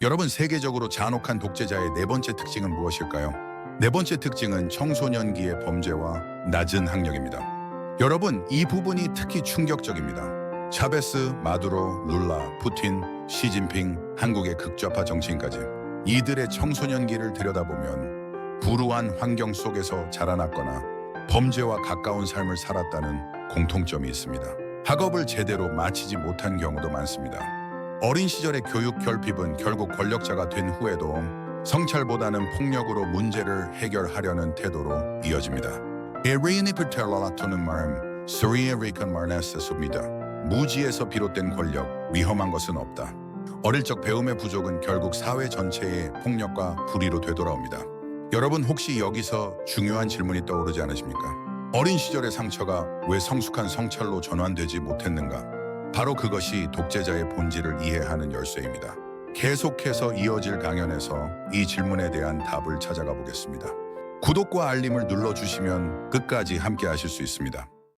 여러분 세계적으로 잔혹한 독재자의 네 번째 특징은 무엇일까요? 네 번째 특징은 청소년기의 범죄와 낮은 학력입니다. 여러분 이 부분이 특히 충격적입니다. 차베스, 마두로, 룰라, 푸틴, 시진핑, 한국의 극좌파 정치인까지 이들의 청소년기를 들여다보면 불우한 환경 속에서 자라났거나 범죄와 가까운 삶을 살았다는 공통점이 있습니다. 학업을 제대로 마치지 못한 경우도 많습니다. 어린 시절의 교육 결핍은 결국 권력자가 된 후에도 성찰보다는 폭력으로 문제를 해결하려는 태도로 이어집니다. 에리니 프텔라라토는 말은 스리에리칸 마르네스입니다. 무지에서 비롯된 권력, 위험한 것은 없다. 어릴 적 배움의 부족은 결국 사회 전체의 폭력과 불의로 되돌아옵니다. 여러분 혹시 여기서 중요한 질문이 떠오르지 않으십니까? 어린 시절의 상처가 왜 성숙한 성찰로 전환되지 못했는가? 바로 그것이 독재자의 본질을 이해하는 열쇠입니다. 계속해서 이어질 강연에서 이 질문에 대한 답을 찾아가 보겠습니다. 구독과 알림을 눌러주시면 끝까지 함께 하실 수 있습니다.